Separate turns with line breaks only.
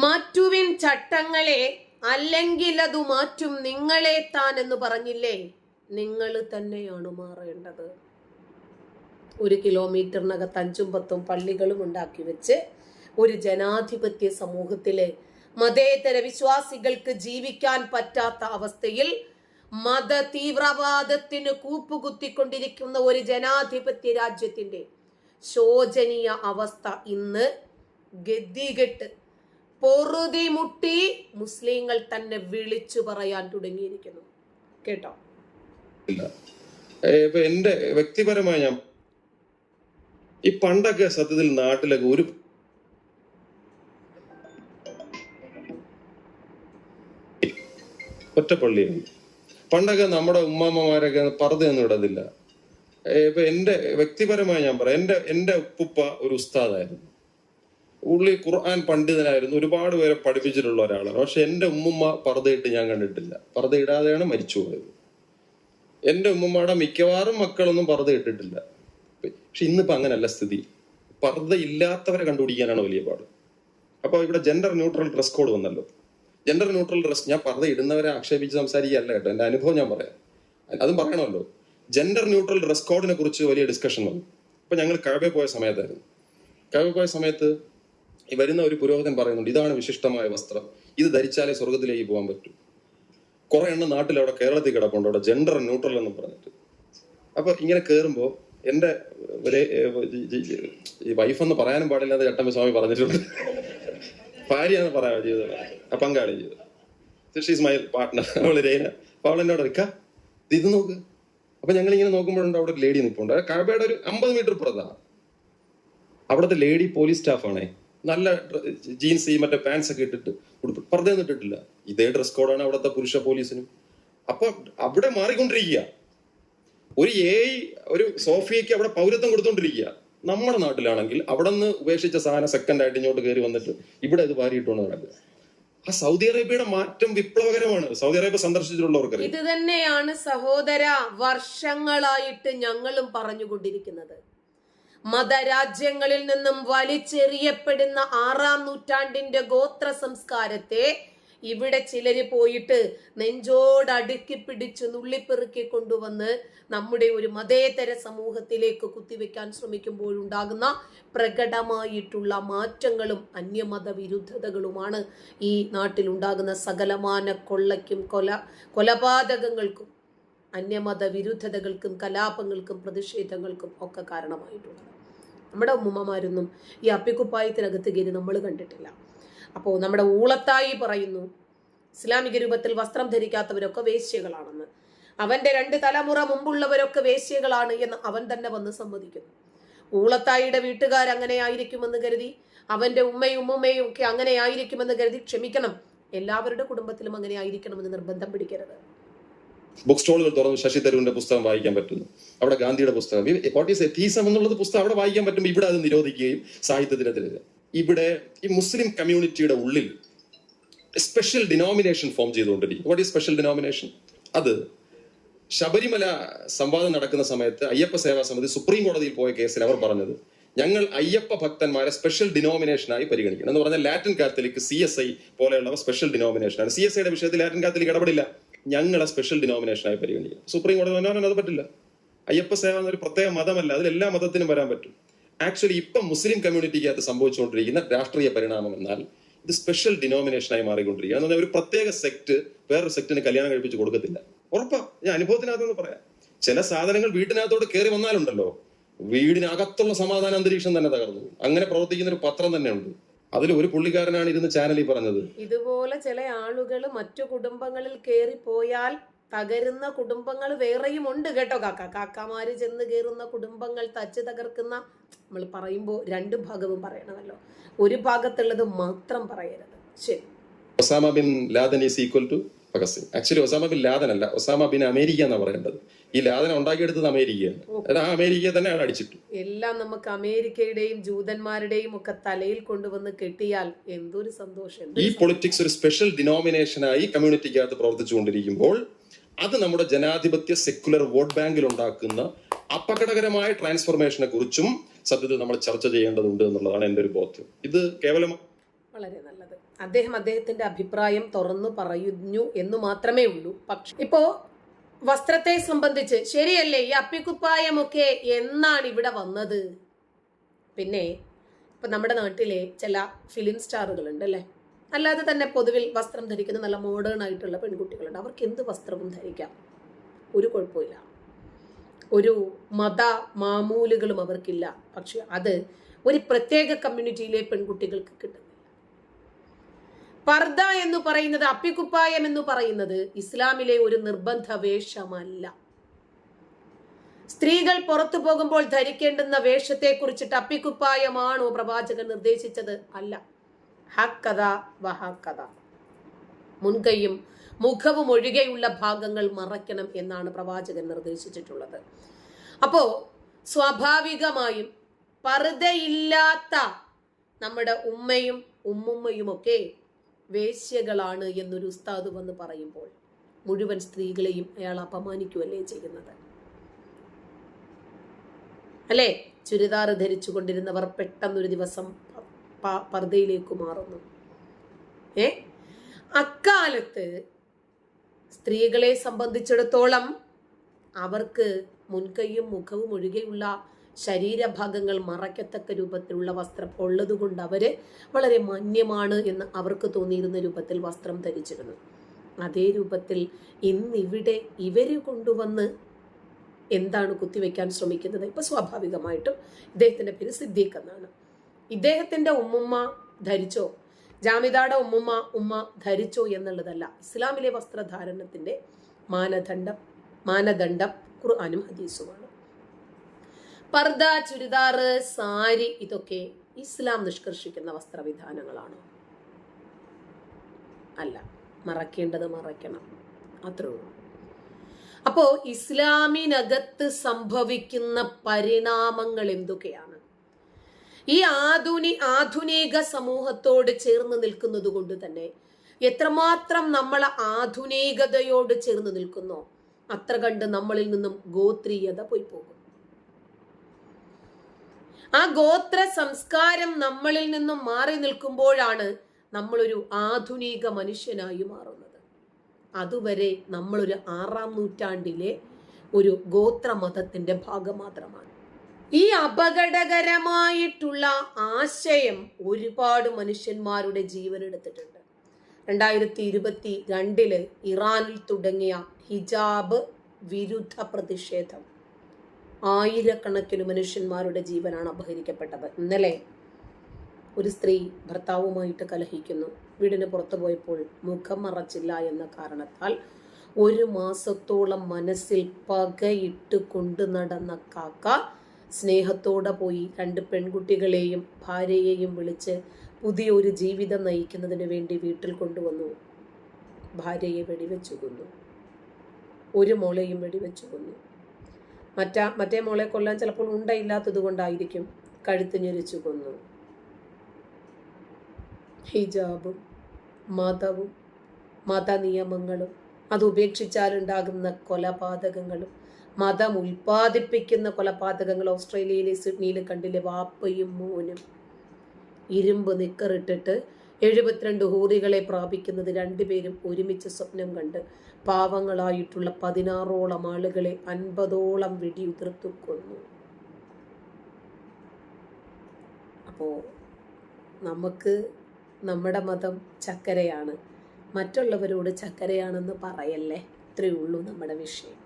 മാറ്റുവിൻ ചട്ടങ്ങളെ അല്ലെങ്കിൽ അതു മാറ്റും നിങ്ങളെ താൻ എന്ന് പറഞ്ഞില്ലേ? നിങ്ങൾ തന്നെയാണ് മാറേണ്ടത്. ഒരു കിലോമീറ്ററിനകത്ത് അഞ്ചും പത്തും പള്ളികളും ഉണ്ടാക്കി വെച്ച് ഒരു ജനാധിപത്യ സമൂഹത്തിലെ മതേതര വിശ്വാസികൾക്ക് ജീവിക്കാൻ പറ്റാത്ത അവസ്ഥയിൽ മത തീവ്രവാദത്തിന് കൂപ്പുകുത്തിക്കൊണ്ടിരിക്കുന്ന ഒരു ജനാധിപത്യ രാജ്യത്തിന്റെ ശോചനീയ അവസ്ഥ ഇന്ന് ഗതികെട്ട് പൊറുതി മുട്ടി മുസ്ലിങ്ങൾ തന്നെ വിളിച്ചു പറയാൻ തുടങ്ങിയിരിക്കുന്നു. കേട്ടോ?
എന്റെ വ്യക്തിപരമായി ഞാൻ ഈ പണ്ടൊക്കെ സത്യത്തിൽ നാട്ടിലൊക്കെ ഒരു ഒറ്റപ്പള്ളിയാണ്. പണ്ടൊക്കെ നമ്മുടെ ഉമ്മാമ്മമാരൊക്കെ പർദ്ദയൊന്നും ഇടതില്ല ഇപ്പൊ എന്റെ വ്യക്തിപരമായി ഞാൻ പറയാം. എന്റെ എന്റെ ഉപ്പുപ്പ ഒരു ഉസ്താദായിരുന്നു. ഉള്ളി ഖുർആൻ പണ്ഡിതനായിരുന്നു. ഒരുപാട് പേരെ പഠിപ്പിച്ചിട്ടുള്ള ഒരാളാണ്. പക്ഷെ എന്റെ ഉമ്മുമ്മ പർദ്ദയിട്ട് ഞാൻ കണ്ടിട്ടില്ല. പർദ്ദ ഇടാതെയാണ് മരിച്ചു പോയത്. എന്റെ ഉമ്മുമ്മയുടെ മിക്കവാറും മക്കളൊന്നും പർദ്ദ ഇട്ടിട്ടില്ല പക്ഷെ ഇന്നിപ്പോ അങ്ങനല്ല സ്ഥിതി. പർദ്ദ ഇല്ലാത്തവരെ കണ്ടുപിടിക്കാനാണ് വലിയ പാട്. അപ്പൊ ഇവിടെ ജെൻഡർ ന്യൂട്രൽ ഡ്രസ് കോഡ് വന്നല്ലോ. ജെൻഡർ ന്യൂട്രൽ ഡ്രസ് ഞാൻ പർദ്ദ ഇടുന്നവരെ ആക്ഷേപിച്ച് സംസാരിക്കുകയല്ല കേട്ടോ. എന്റെ അനുഭവം ഞാൻ പറയാം. അതും പറയണമല്ലോ. ജെൻഡർ ന്യൂട്രൽ ഡ്രസ് കോഡിനെ കുറിച്ച് വലിയ ഡിസ്കഷൻ വന്നു. അപ്പൊ ഞങ്ങൾ കഴബെ പോയ സമയത്തായിരുന്നു. കഴബെ പോയ സമയത്ത് വരുന്ന ഒരു പുരോഹിതൻ പറയുന്നുണ്ട് ഇതാണ് വിശിഷ്ടമായ വസ്ത്രം. ഇത് ധരിച്ചാലേ സ്വർഗത്തിലേക്ക് പോകാൻ പറ്റൂ. കുറെ എണ്ണം നാട്ടിൽ അവിടെ കേരളത്തിൽ കിടപ്പുണ്ട്. അവിടെ ജെൻഡർ ന്യൂട്രൽ എന്ന് പറഞ്ഞിട്ട്. അപ്പൊ ഇങ്ങനെ എന്റെ ഒരു ഈ വൈഫ് എന്ന് പറയാനും പാടില്ലാതെ ചട്ടമ്പി സ്വാമി പറഞ്ഞിട്ടുണ്ട്. ഭാര്യ എന്ന് പറയാം ചെയ്തത് ആ പങ്കാളി ചെയ്തത് ഷീസ് മൈ പാർട്ട്ണർ അവൾ രേന. അപ്പൊ അവൾ എന്നോട് ഇത് നോക്ക്. അപ്പൊ ഞങ്ങൾ ഇങ്ങനെ നോക്കുമ്പോഴുണ്ട് അവിടെ ഒരു ലേഡി നിൽപ്പുണ്ട് കഴബയുടെ ഒരു അമ്പത് മീറ്റർ പുറത്താണ്. അവിടുത്തെ ലേഡി പോലീസ് സ്റ്റാഫാണേ നല്ല ജീൻസ് മറ്റേ പാൻസ് ഒക്കെ ഇട്ടിട്ട് ഉടുപ്പ് പറഞ്ഞു ഇട്ടിട്ടില്ല. ഇതേ ഡ്രസ് കോഡാണ് അവിടുത്തെ പുരുഷ പോലീസിനും. അപ്പൊ അവിടെ മാറിക്കൊണ്ടിരിക്കുക. ഒരു എ ഒരു സോഫിയയ്ക്ക് അവിടെ പൗരത്വം കൊടുത്തോണ്ടിരിക്കുക. നമ്മുടെ നാട്ടിലാണെങ്കിൽ അവിടെ നിന്ന് ഉപേക്ഷിച്ച സാധനം സെക്കൻഡ് ആയിട്ട് ഇങ്ങോട്ട് കയറി വന്നിട്ട് ഇവിടെ ഇത് വാരിയിട്ടോ നടക്കുക. ആ സൗദി അറേബ്യയുടെ മാറ്റം വിപ്ലവകരമാണ്. സൗദി അറേബ്യ സന്ദർശിച്ചിട്ടുള്ളവർക്ക്
ഇത് തന്നെയാണ് സഹോദര വർഷങ്ങളായിട്ട് ഞങ്ങളും പറഞ്ഞുകൊണ്ടിരിക്കുന്നത്. മതരാജ്യങ്ങളിൽ നിന്നും വലിച്ചെറിയപ്പെടുന്ന ആറാം നൂറ്റാണ്ടിന്റെ ഗോത്ര സംസ്കാരത്തെ ഇവിടെ ചിലര് പോയിട്ട് നെഞ്ചോടടുക്കി പിടിച്ച് നുള്ളിപ്പെറുക്കി കൊണ്ടുവന്ന് നമ്മുടെ ഒരു മതേതര സമൂഹത്തിലേക്ക് കുത്തിവെക്കാൻ ശ്രമിക്കുമ്പോഴുണ്ടാകുന്ന പ്രകടമായിട്ടുള്ള മാറ്റങ്ങളും അന്യമത വിരുദ്ധതകളുമാണ് ഈ നാട്ടിലുണ്ടാകുന്ന സകലമാന കൊള്ളയ്ക്കും കൊല കൊലപാതകങ്ങൾക്കും. അന്യമത വിരുദ്ധതകൾക്കും കലാപങ്ങൾക്കും പ്രതിഷേധങ്ങൾക്കും ഒക്കെ കാരണമായിട്ടുള്ളത് നമ്മുടെ ഉമ്മമാരൊന്നും ഈ അപ്പിക്കുപ്പായത്തിനകത്ത് കയറി നമ്മൾ കണ്ടിട്ടില്ല. അപ്പോൾ നമ്മുടെ ഊളത്തായി പറയുന്നു ഇസ്ലാമിക രൂപത്തിൽ വസ്ത്രം ധരിക്കാത്തവരൊക്കെ വേശ്യകളാണെന്ന്. അവന്റെ രണ്ട് തലമുറ മുമ്പുള്ളവരൊക്കെ വേശ്യകളാണ് എന്ന് അവൻ തന്നെ വന്ന് സമ്മതിക്കുന്നു. ഊളത്തായിയുടെ വീട്ടുകാർ അങ്ങനെ ആയിരിക്കുമെന്ന് കരുതി അവന്റെ ഉമ്മയും ഉമ്മുമ്മയും ഒക്കെ അങ്ങനെ ആയിരിക്കുമെന്ന് കരുതി ക്ഷമിക്കണം. എല്ലാവരുടെ കുടുംബത്തിലും അങ്ങനെ ആയിരിക്കണമെന്ന് നിർബന്ധം പിടിക്കരുത്.
ബുക്ക് സ്റ്റോളുകൾ തുറന്ന് ശശി തരൂരിന്റെ പുസ്തകം വായിക്കാൻ പറ്റുന്നു. അവിടെ ഗാന്ധിയുടെ പുസ്തകം. വാട്ട് ഈസ് എത്തീസം എന്നുള്ളത് പുസ്തകം അവിടെ വായിക്കാൻ പറ്റുമ്പോൾ ഇവിടെ അത് നിരോധിക്കുകയും സാഹിത്യത്തിനെതിരെ ഇവിടെ ഈ മുസ്ലിം കമ്മ്യൂണിറ്റിയുടെ ഉള്ളിൽ സ്പെഷ്യൽ ഡിനോമിനേഷൻ ഫോം ചെയ്തുകൊണ്ടിരിക്കും വാട്ട് ഈസ് സ്പെഷ്യൽ ഡിനോമിനേഷൻ അത് ശബരിമല സംവാദം നടക്കുന്ന സമയത്ത് അയ്യപ്പ സേവാ സമിതി സുപ്രീം കോടതിയിൽ പോയ കേസിൽ അവർ പറഞ്ഞത് ഞങ്ങൾ അയ്യപ്പ ഭക്തന്മാരെ സ്പെഷ്യൽ ഡിനോമിനേഷനായി പരിഗണിക്കണം. എന്ന് പറഞ്ഞാൽ Latin Catholic C S I പോലെയുള്ളവ special ഡിനോമിനേഷനാണ് സി എസ് ഐയുടെ വിഷയത്തിൽ ലാറ്റിൻ കാത്തലിക് ഇടപെടില്ല. ഞങ്ങളെ സ്പെഷ്യൽ ഡിനോമിനേഷനായി പരിഗണിക്കും സുപ്രീം കോടതി പറഞ്ഞാൽ അത് പറ്റില്ല. അയ്യപ്പ സേവ എന്നൊരു പ്രത്യേക മതമല്ല. അതിൽ എല്ലാ മതത്തിനും വരാൻ പറ്റും. ആക്ച്വലി ഇപ്പം മുസ്ലിം കമ്മ്യൂണിറ്റിക്കകത്ത് സംഭവിച്ചുകൊണ്ടിരിക്കുന്ന രാഷ്ട്രീയ പരിണാമം എന്നാൽ ഇത് സ്പെഷ്യൽ ഡിനോമിനേഷനായി മാറിക്കൊണ്ടിരിക്കുക എന്ന് ഒരു പ്രത്യേക സെക്ട് വേറൊരു സെക്ടിന് കല്യാണം കഴിപ്പിച്ച് കൊടുക്കത്തില്ല. ഉറപ്പാ ഞാൻ അനുഭവത്തിനകത്തെന്ന് പറയാം. ചില സാധനങ്ങൾ വീട്ടിനകത്തോട് കയറി വന്നാലുണ്ടല്ലോ. വീടിനകത്തുള്ള സമാധാന അന്തരീക്ഷം തന്നെ തകർന്നു. അങ്ങനെ പ്രവർത്തിക്കുന്ന ഒരു പത്രം തന്നെ ഉണ്ട് അതിൽ ഒരു പുള്ളിക്കാരനാണ് ഇരുന്ന് ചാനലിൽ പറഞ്ഞത്.
ഇതുപോലെ ചില ആളുകൾ മറ്റു കുടുംബങ്ങളിൽ കയറി പോയാൽ തകരുന്ന കുടുംബങ്ങൾ വേറെയും ഉണ്ട് കേട്ടോ കാക്ക. കാക്കമാര് ചെന്ന് കയറുന്ന കുടുംബങ്ങൾ തച്ച് തകർക്കുന്ന നമ്മൾ പറയുമ്പോൾ രണ്ട് ഭാഗവും പറയണമല്ലോ. ഒരു ഭാഗത്തുള്ളത് മാത്രം പറയരുത്. ശരി.
Osama bin Laden is equal to Bhagat Singh actually Osama bin Laden അല്ല ഒസാമ ബിൻ അമേരിക്ക എന്നാ പറയേണ്ടത്. ഈ ലാദന ഉണ്ടാക്കിയെടുത്തത് അമേരിക്കയാണ് അത് ആ അമേരിക്കയെ തന്നെ അയാൾ അടിച്ചിട്ടു.
എല്ലാം നമുക്ക് അമേരിക്കയുടെയും ജൂതന്മാരുടെയും ഒക്കെ തലയിൽ കൊണ്ടുവന്ന് കെട്ടിയാൽ എന്തൊരു സന്തോഷം.
ഈ പൊളിറ്റിക്സ് ഒരു സ്പെഷ്യൽ ഡിനോമിനേഷനായി കമ്മ്യൂണിറ്റിക്കകത്ത് പ്രവർത്തിച്ചുകൊണ്ടിരിക്കുമ്പോൾ അത് നമ്മുടെ ജനാധിപത്യ സെക്യുലർ വോട്ട് ബാങ്കിൽ ഉണ്ടാക്കുന്ന അപകടകരമായ ട്രാൻസ്ഫോർമേഷനെ കുറിച്ചും സത്യത്തിൽ നമ്മൾ ചർച്ച ചെയ്യേണ്ടതുണ്ട് എന്നുള്ളതാണ് എന്റെ ഒരു ബോധ്യം. ഇത് കേവലം
വളരെ നല്ലത്. അദ്ദേഹം അദ്ദേഹത്തിന്റെ അഭിപ്രായം തുറന്നു പറയുന്നു എന്ന് മാത്രമേ ഉള്ളൂ. പക്ഷെ ഇപ്പോ വസ്ത്രത്തെ സംബന്ധിച്ച് ശരിയല്ലേ? ഈ അപ്പിക്കുപ്പായമൊക്കെ എന്നാണ് ഇവിടെ വന്നത്? പിന്നെ ഇപ്പൊ നമ്മുടെ നാട്ടിലെ ചില ഫിലിം സ്റ്റാറുകൾ ഉണ്ട് അല്ലേ? അല്ലാതെ തന്നെ പൊതുവിൽ വസ്ത്രം ധരിക്കുന്ന നല്ല മോഡേൺ ആയിട്ടുള്ള പെൺകുട്ടികളുണ്ട്. അവർക്ക് എന്ത് വസ്ത്രവും ധരിക്കാം? ഒരു കുഴപ്പമില്ല. ഒരു മത മാമൂലുകളും അവർക്കില്ല. പക്ഷെ അത് ഒരു പ്രത്യേക കമ്മ്യൂണിറ്റിയിലെ പെൺകുട്ടികൾക്ക് കിട്ടുന്നില്ല പർദ എന്ന് പറയുന്നത് അപ്പിക്കുപ്പായം എന്ന് പറയുന്നത് ഇസ്ലാമിലെ ഒരു നിർബന്ധ വേഷമല്ല സ്ത്രീകൾ പുറത്തു പോകുമ്പോൾ ധരിക്കേണ്ടുന്ന വേഷത്തെ കുറിച്ചിട്ട് അപ്പിക്കുപ്പായമാണോ പ്രവാചകൻ നിർദ്ദേശിച്ചത്? അല്ല. ഹക്കഥ വഹക്കഥ മുൻകൈയും മുഖവും ഒഴികെയുള്ള ഭാഗങ്ങൾ മറയ്ക്കണം എന്നാണ് പ്രവാചകൻ നിർദ്ദേശിച്ചിട്ടുള്ളത്. അപ്പോ സ്വാഭാവികമായും പർദയില്ലാത്ത നമ്മുടെ ഉമ്മയും ഉമ്മുമ്മയും ഒക്കെ വേശ്യകളാണ് എന്നൊരു ഉസ്താദ് വന്ന് പറയുമ്പോൾ മുഴുവൻ സ്ത്രീകളെയും അയാൾ അപമാനിക്കുകയല്ലേ ചെയ്യുന്നത്? അല്ലേ? ചുരിദാർ ധരിച്ചു കൊണ്ടിരുന്നവർ പെട്ടെന്നൊരു ദിവസം പർദ്ദയിലേക്ക് മാറുന്നു. ഏ? അക്കാലത്ത് സ്ത്രീകളെ സംബന്ധിച്ചിടത്തോളം അവർക്ക് മുൻകൈയും മുഖവും ഒഴികെയുള്ള ശരീരഭാഗങ്ങൾ മറയ്ക്കത്തക്ക രൂപത്തിലുള്ള വസ്ത്രം ഉള്ളതുകൊണ്ട് അവർ വളരെ മാന്യമാണ് എന്ന് അവർക്ക് തോന്നിയിരുന്ന രൂപത്തിൽ വസ്ത്രം ധരിച്ചിരുന്നു. അതേ രൂപത്തിൽ ഇന്നിവിടെ ഇവർ കൊണ്ടുവന്ന് എന്താണ് കുത്തിവെക്കാൻ ശ്രമിക്കുന്നത്? ഇപ്പൊ സ്വാഭാവികമായിട്ടും ഇദ്ദേഹത്തിന്റെ പേര് സിദ്ദീഖ് എന്നാണ്. ഇദ്ദേഹത്തിന്റെ ഉമ്മുമ്മ ധരിച്ചോ? ജാമിദാടെ ഉമ്മുമ്മ ഉമ്മ ധരിച്ചോ എന്നുള്ളതല്ല. ഇസ്ലാമിലെ വസ്ത്രധാരണത്തിന്റെ മാനദണ്ഡം മാനദണ്ഡം ഖുർആാനും ഹദീസുമാണ്. പർദ ചുരിദാറ് സാരി ഇതൊക്കെ ഇസ്ലാം നിഷ്കർഷിക്കുന്ന വസ്ത്രവിധാനങ്ങളാണോ. അല്ല മറക്കേണ്ടത് മറക്കണം. അത്രേ ഉള്ളൂ. അപ്പോ ഇസ്ലാമിനകത്ത് സംഭവിക്കുന്ന പരിണാമങ്ങൾ എന്തൊക്കെയാണ്? ഈ ആധുനി ആധുനിക സമൂഹത്തോട് ചേർന്ന് നിൽക്കുന്നത് കൊണ്ട് തന്നെ എത്രമാത്രം നമ്മൾ ആധുനികതയോട് ചേർന്ന് നിൽക്കുന്നോ അത്ര കണ്ട് നമ്മളിൽ നിന്നും ഗോത്രീയത പോയി പോകും. ആ ഗോത്ര സംസ്കാരം നമ്മളിൽ നിന്നും മാറി നിൽക്കുമ്പോഴാണ് നമ്മളൊരു ആധുനിക മനുഷ്യനായി മാറുന്നത്. അതുവരെ നമ്മളൊരു ആറാം നൂറ്റാണ്ടിലെ ഒരു ഗോത്രമതത്തിന്റെ ഭാഗം മാത്രമാണ് ഈ അപകടകരമായിട്ടുള്ള ആശയം ഒരുപാട് മനുഷ്യന്മാരുടെ ജീവൻ എടുത്തിട്ടുണ്ട്. രണ്ടായിരത്തി ഇരുപത്തി രണ്ടിൽ ഇറാനിൽ തുടങ്ങിയ ഹിജാബ് വിരുദ്ധ പ്രതിഷേധം. ആയിരക്കണക്കിന് മനുഷ്യന്മാരുടെ ജീവനാണ് അപഹരിക്കപ്പെട്ടത്. ഇന്നലെ ഒരു സ്ത്രീ ഭർത്താവുമായിട്ട് കലഹിക്കുന്നു. വീടിന് പുറത്തു പോയപ്പോൾ മുഖം മറച്ചില്ല എന്ന കാരണത്താൽ ഒരു മാസത്തോളം മനസ്സിൽ പകയിട്ട് കൊണ്ടു നടന്ന കാക്ക സ്നേഹത്തോടെ പോയി രണ്ട് പെൺകുട്ടികളെയും ഭാര്യയെയും വിളിച്ച് പുതിയൊരു ജീവിതം നയിക്കുന്നതിന് വേണ്ടി വീട്ടിൽ കൊണ്ടുവന്നു. ഭാര്യയെ വെടിവെച്ചു കൊന്നു. ഒരു മോളെയും വെടിവെച്ചു കൊന്നു. മറ്റാ മറ്റേ മോളെ കൊല്ലാൻ ചിലപ്പോൾ ഉണ്ടയില്ലാത്തത് കൊണ്ടായിരിക്കും കഴുത്ത് ഞെരിച്ചു കൊന്നു. ഹിജാബും മതവും മതനിയമങ്ങളും അത് ഉപേക്ഷിച്ചാലുണ്ടാകുന്ന കൊലപാതകങ്ങളും മതം ഉൽപ്പാദിപ്പിക്കുന്ന കൊലപാതകങ്ങൾ ഓസ്ട്രേലിയയിലെ സിഡ്നിയിൽ കണ്ടില്ലേ വാപ്പയും മോനും ഇരുമ്പ് നിക്കറിട്ടിട്ട് എഴുപത്തിരണ്ട് ഹൂറികളെ പ്രാപിക്കുന്നത് രണ്ടുപേരും ഒരുമിച്ച് സ്വപ്നം കണ്ട്. പാവങ്ങളായിട്ടുള്ള പതിനാറോളം ആളുകളെ അൻപതോളം വെടിയുതിർത്തു കൊന്നു അപ്പോൾ നമുക്ക് നമ്മുടെ മതം ചക്കരയാണ്. മറ്റുള്ളവരോട് ചക്കരയാണെന്ന് പറയല്ലേ? ഇത്രയേ ഉള്ളൂ നമ്മുടെ വിഷയം.